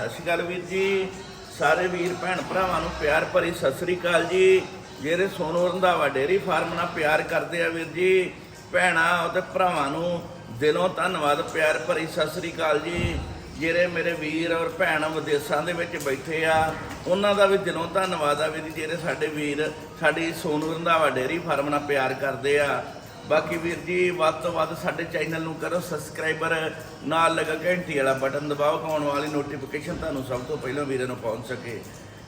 ਸਤਿ ਸ਼੍ਰੀ ਅਕਾਲ ਵੀਰ ਜੀ। ਸਾਰੇ ਵੀਰ ਭੈਣ ਭਰਾਵਾਂ ਨੂੰ ਪਿਆਰ ਭਰੀ ਸਤਿ ਸ਼੍ਰੀ ਅਕਾਲ ਜੀ। ਜਿਹੜੇ ਸੋਨੂ ਰੰਧਾਵਾ ਡੇਰੀ ਫਾਰਮ ਨਾਲ ਪਿਆਰ ਕਰਦੇ ਆ ਵੀਰ ਜੀ। ਭੈਣਾਂ ਅਤੇ ਭਰਾਵਾਂ ਨੂੰ ਦਿਲੋਂ ਧੰਨਵਾਦ, ਪਿਆਰ ਭਰੀ ਸਤਿ ਸ਼੍ਰੀ ਅਕਾਲ ਜੀ। ਜਿਹੜੇ ਮੇਰੇ ਵੀਰ ਔਰ ਭੈਣ ਵਿਦੇਸ਼ਾਂ ਦੇ ਵਿੱਚ ਬੈਠੇ ਆ, ਉਹਨਾਂ ਦਾ ਵੀ ਦਿਲੋਂ ਧੰਨਵਾਦ ਆ ਵੀਰ ਜੀ। ਜਿਹੜੇ ਸਾਡੇ ਵੀਰ, ਸਾਡੀ ਸੋਨੂ ਰੰਧਾਵਾ ਡੇਰੀ ਫਾਰਮ ਨਾਲ ਪਿਆਰ ਕਰਦੇ ਆ। ਬਾਕੀ ਵੀਰ ਜੀ, ਵੱਧ ਤੋਂ ਵੱਧ ਸਾਡੇ ਚੈਨਲ ਨੂੰ ਕਰੋ ਸਬਸਕ੍ਰਾਈਬਰ ਨਾਲ ਲਗਾ ਘੰਟੀ ਵਾਲਾ ਬਟਨ ਦਬਾਓ, ਆਉਣ ਵਾਲੀ ਨੋਟੀਫਿਕੇਸ਼ਨ ਤੁਹਾਨੂੰ ਸਭ ਤੋਂ ਪਹਿਲਾਂ ਵੀਰੇ ਨੂੰ ਪਹੁੰਚ ਸਕੇ।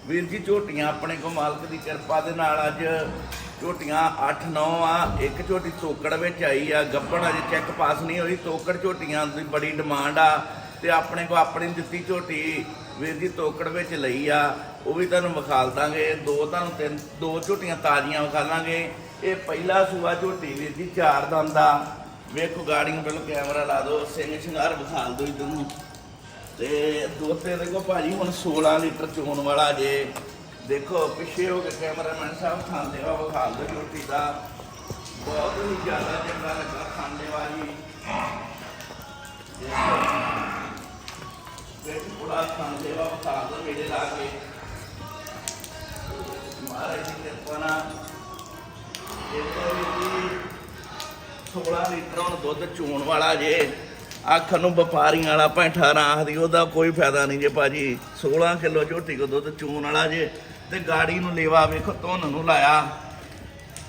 ਵੀਰ ਜੀ, ਝੋਟੀਆਂ ਆਪਣੇ ਕੋ ਮਾਲਕ ਦੀ ਕਿਰਪਾ ਦੇ ਨਾਲ ਅੱਜ ਝੋਟੀਆਂ 8-9 ਆ, ਇੱਕ ਝੋਟੀ ਤੋਕੜ ਵਿੱਚ ਆਈ ਆ ਗੱਪਣ ਅਜੇ ਚੈੱਕ ਪਾਸ ਨਹੀਂ ਹੋਈ, ਤੋਕੜ ਝੋਟੀਆਂ ਦੀ ਬੜੀ ਡਿਮਾਂਡ ਆ ਤੇ ਆਪਣੇ ਕੋ ਆਪਣੀ ਦਿੱਤੀ ਝੋਟੀ ਵੀਰ ਜੀ ਤੋਕੜ ਵਿੱਚ ਲਈ ਆ, ਉਹ ਵੀ ਤੁਹਾਨੂੰ ਵਿਖਾਲ ਦਾਂਗੇ, ਦੋ ਤੁਹਾਨੂੰ ਤਿੰਨ, ਦੋ ਝੋਟੀਆਂ ਤਾਜ਼ੀਆਂ ਵਿਖਾਲਾਂਗੇ। ਇਹ ਪਹਿਲਾ ਸੂਆ ਝੋਟੀ ਵੀਰ ਜੀ ਚਾਰ ਦੰਦ ਦਾ, ਵੇਖੋ ਗਾੜੀ ਪਹਿਲਾਂ ਕੈਮਰਾ ਲਾ ਦਿਓ ਸਿੰਘ ਸ਼ਿੰਗਾਰ ਵਿਖਾਲ ਦਿਓ ਇਧਰ ਨੂੰ। ਤੇ ਦੋਤੇ ਦੇਖੋ ਭਾਜੀ ਹੁਣ 16 ਲੀਟਰ ਚੋਣ ਵਾਲਾ ਜੇ। ਦੇਖੋ ਪਿੱਛੇ ਹੋ ਕੇ ਕੈਮਰਾਮੈਨ ਸਾਹਿਬ ਖਾਂਦੇ ਵਾ ਵਿਖਾਲ ਦਿਓ ਝੋਟੀ ਦਾ। ਬਹੁਤ ਹੀ ਜ਼ਿਆਦਾ ਚੰਗਾ ਲੱਗਾ ਖਾਂਦੇ ਵਾਲੀ ਵੇਖ ਪੂਰਾ ਖਾਂਦੇ ਵਾ ਵਿਖਾਲ ਦਿਓ ਮੇਰੇ ਲਾ ਕੇ। ਮਹਾਰਾਜ ਦੀ ਕਿਰਪਾ ਨਾਲ। ਦੇਖੋ ਵੀ 16 ਲੀਟਰ ਹੁਣ ਦੁੱਧ ਚੋਣ ਵਾਲਾ ਜੇ, ਅੱਖ ਨੂੰ ਵਪਾਰੀਆਂ ਵਾਲਾ ਭਾਂ 18 ਆਖਦੀ ਉਹਦਾ ਕੋਈ ਫਾਇਦਾ ਨਹੀਂ ਜੇ ਭਾਜੀ। 16 ਕਿਲੋ ਝੋਟੀ ਕੋ ਦੁੱਧ ਚੋਣ ਵਾਲਾ ਜੇ, ਤੇ ਗਾੜੀ ਨੂੰ ਲੇਵਾ ਵੇਖੋ, ਧੁੰਨ ਨੂੰ ਲਾਇਆ।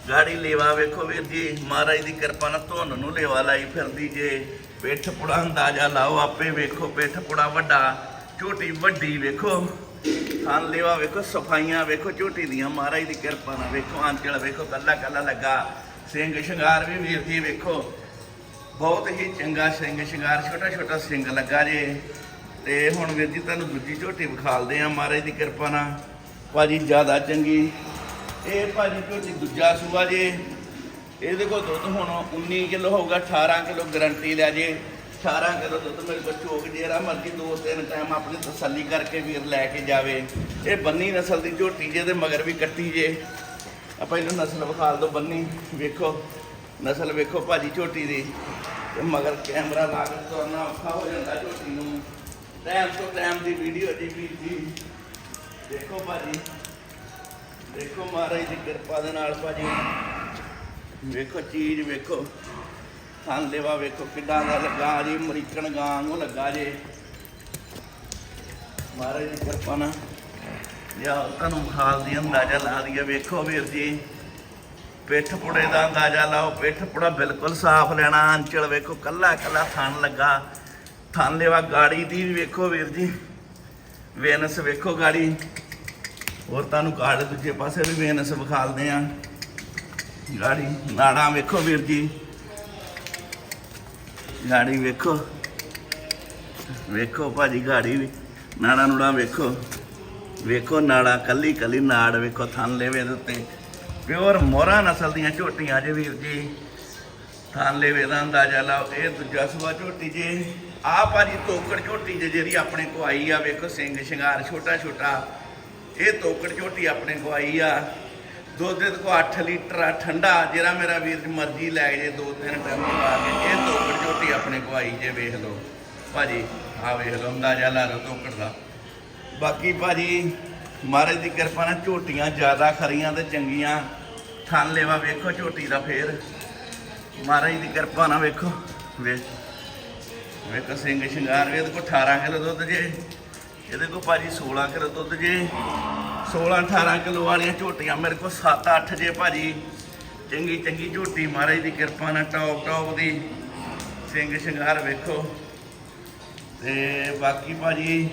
ਗਾੜੀ ਲੇਵਾ ਵੇਖੋ ਵੀਰ ਜੀ, ਮਹਾਰਾਜ ਦੀ ਕਿਰਪਾ ਨਾਲ ਧੁੰਨ ਨੂੰ ਲੇਵਾ ਲਾਈ ਫਿਰਦੀ ਜੇ। ਪਿੱਠ ਪੁੜਾ ਅੰਦਾਜ਼ਾ ਲਾਓ, ਆਪੇ ਵੇਖੋ ਪਿੱਠ ਪੁੜਾ ਵੱਡਾ, ਝੋਟੀ ਵੱਡੀ ਵੇਖੋ। ਖਾਨ ਲੇਵਾ ਵੇਖੋ, ਸਫਾਈਆਂ ਵੇਖੋ, ਝੋਟੀ ਦੀਆਂ, ਮਹਾਰਾਜ ਦੀ ਕਿਰਪਾ ਨਾਲ ਵੇਖੋ ਅੰਚਲ ਵੇਖੋ ਕੱਲਾ ਕੱਲਾ ਲੱਗਾ। ਸਿੰਘ ਸ਼ਿੰਗਾਰ ਵੀ ਵੀਰ ਜੀ ਵੇਖੋ। ਬਹੁਤ ਹੀ ਚੰਗਾ ਸਿੰਘ ਸ਼ਿੰਗਾਰ, ਛੋਟਾ ਛੋਟਾ ਸਿੰਘ ਲੱਗਾ ਜੇ। ਤੇ ਹੁਣ ਵੀਰ ਜੀ ਤੁਹਾਨੂੰ ਦੂਜੀ ਝੋਟੀ ਵਿਖਾਲਦੇ ਆ ਮਹਾਰਾਜ ਦੀ ਕਿਰਪਾ ਨਾਲ। ਭਾਜੀ ਜ਼ਿਆਦਾ ਚੰਗੀ। ਇਹ ਭਾਜੀ ਝੋਟੀ ਦੂਜਾ ਸੂਆ ਜੇ। ਇਹਦੇ ਕੋਲ ਦੁੱਧ ਹੁਣ 19 ਕਿਲੋ ਹੋਊਗਾ 18 ਕਿਲੋ ਗਰੰਟੀ ਲੈ ਜੇ। 18 ਕਿਲੋ ਦੁੱਧ ਮੇਰੇ ਕੋਲ ਚੋਕ ਜਿਹੜਾ ਮਰਜ਼ੀ ਦੋ ਤਿੰਨ ਟਾਈਮ ਆਪਣੀ ਤਸੱਲੀ ਕਰਕੇ ਵੀਰ ਲੈ ਕੇ ਜਾਵੇ। ਇਹ ਬੰਨੀ ਨਸਲ ਦੀ ਝੋਟੀ ਜੇ ਤੇ ਮਗਰ ਵੀ ਕੱਟੀ ਜੇ। ਆਪਾਂ ਇਹਨੂੰ ਨਸਲ ਵਿਖਾਲ ਦੋ ਬੰਨੀ, ਵੇਖੋ, ਨਸਲ ਵੇਖੋ ਭਾਜੀ ਝੋਟੀ ਦੀ। ਤੇ ਮਗਰ ਕੈਮਰਾ ਲਾ ਕੇ ਤੁਰਨਾ ਔਖਾ ਹੋ ਜਾਂਦਾ ਝੋਟੀ ਨੂੰ। ਟਾਈਮ ਤੋਂ ਟਾਈਮ ਦੀ ਵੀਡੀਓ ਜੀ ਵੀਰ ਜੀ ਦੇਖੋ ਭਾਜੀ, ਦੇਖੋ ਮਹਾਰਾਜ ਦੀ ਕਿਰਪਾ ਦੇ ਨਾਲ ਭਾਜੀ। ਵੇਖੋ ਚੀਜ਼, ਵੇਖੋ। ਥਾਂ ਲੈਵਾ ਵੇਖੋ ਕਿੱਡਾ ਦਾ ਲੱਗਾ ਜੀ ਅਮਰੀਕਨ ਗਾਂ ਨੂੰ ਲੱਗਾ ਜੇ। ਮਹਾਰਾਜ ਦੀ ਕਿਰਪਾ ਨਾਲ। ਜਾਂ ਤੁਹਾਨੂੰ ਹਾਲ ਦੀ ਅੰਦਾਜ਼ਾ ਲਾ ਦਈਏ, ਵੇਖੋ ਵੀਰ ਜੀ। ਪਿੱਠ ਪੁੜੇ ਦਾ ਅੰਦਾਜ਼ਾ ਲਾਓ, ਪਿੱਠ ਪੁੜਾ ਬਿਲਕੁਲ ਸਾਫ਼ ਲੈਣਾ, ਅੰਚਲ ਵੇਖੋ, ਕੱਲਾ ਕੱਲਾ ਥਣ ਲੱਗਾ। ਥਣ ਲੈਵਾ ਗਾੜੀ ਦੀ ਵੀ ਵੇਖੋ ਵੀਰ ਜੀ। ਵੇਨਸ ਵੇਖੋ ਗਾੜੀ। ਹੋਰ ਤੁਹਾਨੂੰ ਗਾੜ ਦੂਜੇ ਪਾਸੇ ਵੀ ਵੇਨਸ ਵਿਖਾਲਦੇ ਆ। ਗਾੜੀ, ਨਾੜਾਂ ਵੇਖੋ ਵੀਰ ਜੀ। ਗਾੜੀ ਵੇਖੋ। ਵੇਖੋ ਭਾਜੀ ਗਾੜੀ ਵੀ। ਨਾੜਾਂ ਨੂੜਾਂ ਵੇਖੋ। ਵੇਖੋ ਨਾੜਾ ਕੱਲੀ ਕੱਲੀ ਨਾੜ ਵੇਖੋ ਥਣ ਲੇਵੇ ਦੇ ਉੱਤੇ। ਪਿਓਰ ਮੋਹਰਾ ਨਸਲ ਦੀਆਂ ਝੋਟੀਆਂ ਜੇ ਵੀਰ ਜੀ। ਥਣ ਲੈਵੇ ਦਾ ਅੰਦਾਜ਼ਾ ਲਾਓ। ਇਹ ਦੂਜਾ ਸੂਆ ਝੋਟੀ ਜੇ। ਆ ਭਾਜੀ ਤੋਕੜ ਝੋਟੀ ਜੇ ਜਿਹੜੀ ਆਪਣੇ ਕੋ ਆਈ ਆ। ਵੇਖੋ ਸਿੰਘ ਸ਼ਿੰਗਾਰ ਛੋਟਾ ਛੋਟਾ ਇਹ ਤੋਕੜ ਝੋਟੀ ਆਪਣੇ ਕੋ ਆਈ ਆ। ਦੁੱਧ ਦੇ ਕੋ 8 ਲੀਟਰ ਆ, ਠੰਡਾ, ਜਿਹੜਾ ਮੇਰਾ ਵੀਰ ਮਰਜ਼ੀ ਲੈ ਜੇ ਦੋ ਤਿੰਨ ਟਾਈਮ ਲਗਾ ਕੇ, ਇਹ ਤੋਕੜ ਝੋਟੀ ਆਪਣੇ ਕੋ ਆਈ ਜੇ, ਵੇਖ ਲਓ। ਭਾਜੀ ਆ ਵੇਖ ਲਓ, ਅੰਦਾਜ਼ਾ ਲਾ ਲਓ ਤੋਕੜ ਦਾ। ਬਾਕੀ ਭਾਜੀ, ਮਹਾਰਾਜ ਦੀ ਕਿਰਪਾ ਨਾਲ ਝੋਟੀਆਂ ਜ਼ਿਆਦਾ ਖਰੀਆਂ ਤੇ ਚੰਗੀਆਂ। ਥਣ ਲੈਵਾ ਵੇਖੋ ਝੋਟੀ ਦਾ ਫੇਰ। ਮਹਾਰਾਜ ਦੀ ਕਿਰਪਾ ਨਾਲ ਵੇਖੋ। ਵੇਖ ਵੇਖੋ ਸਿੰਘ ਸ਼ਿੰਗਾਰ ਵੀ ਇਹਦੇ ਕੋਲ 18 ਕਿਲੋ ਦੁੱਧ ਜੇ। ਇਹਦੇ ਕੋਲ ਭਾਜੀ 16 ਕਿਲੋ ਦੁੱਧ ਜੇ। 16 18 ਕਿਲੋ ਵਾਲੀਆਂ ਝੋਟੀਆਂ ਮੇਰੇ ਕੋਲ 7 8 ਜੇ ਭਾਜੀ। ਚੰਗੀ ਚੰਗੀ ਝੋਟੀ ਮਹਾਰਾਜ ਦੀ ਕਿਰਪਾ ਨਾਲ, ਟੌਪ ਟੌਪ ਦੀ। ਸਿੰਘ ਸ਼ਿੰਗਾਰ ਵੇਖੋ। ਤੇ ਬਾਕੀ ਭਾਜੀ,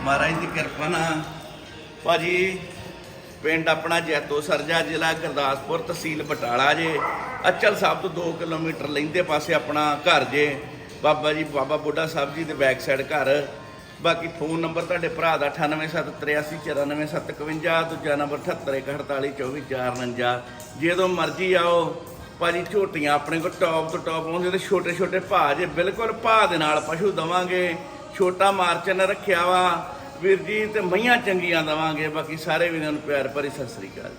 ਮਹਾਰਾਜ ਦੀ ਕਿਰਪਾ ਨਾਲ ਭਾਜੀ, ਪਿੰਡ ਆਪਣਾ ਜੈਤੋ ਸਰਜਾ ਜ਼ਿਲ੍ਹਾ ਗੁਰਦਾਸਪੁਰ ਤਹਿਸੀਲ ਬਟਾਲਾ ਜੇ। ਅਚਲ ਸਾਹਿਬ ਤੋਂ 2 ਕਿਲੋਮੀਟਰ ਲੈਂਦੇ ਪਾਸੇ ਆਪਣਾ ਘਰ ਜੇ। ਬਾਬਾ ਜੀ, ਬਾਬਾ ਬੁੱਢਾ ਸਾਹਿਬ ਜੀ ਦੇ ਬੈਕ ਸਾਈਡ ਘਰ। ਬਾਕੀ ਫੋਨ ਨੰਬਰ ਤੁਹਾਡੇ ਭਰਾ ਦਾ 9873849751 ਦੂਜਾ ਨੰਬਰ 7814842449 ਜਦੋਂ ਮਰਜ਼ੀ ਆਓ, ਭਾਜੀ ਝੋਟੀਆਂ ਆਪਣੇ ਕੋਲ ਟੌਪ ਤੋਂ ਟੌਪ ਆਉਂਦੇ ਤੇ ਛੋਟੇ ਛੋਟੇ ਭਾਅ ਜੇ ਬਿਲਕੁਲ ਭਾਅ ਦੇ ਨਾਲ ਪਸ਼ੂ ਦਵਾਂਗੇ। ਛੋਟਾ ਮਾਰਚਨ ਰੱਖਿਆ ਵਾ। ਵੀਰ ਜੀ ਤੇ ਮਈਆਂ ਚੰਗੀਆਂ ਦਵਾਂਗੇ। ਬਾਕੀ ਸਾਰੇ ਵੀਰਾਂ ਨੂੰ ਪਿਆਰ ਭਰੀ ਸਤਿ ਸ੍ਰੀ ਅਕਾਲ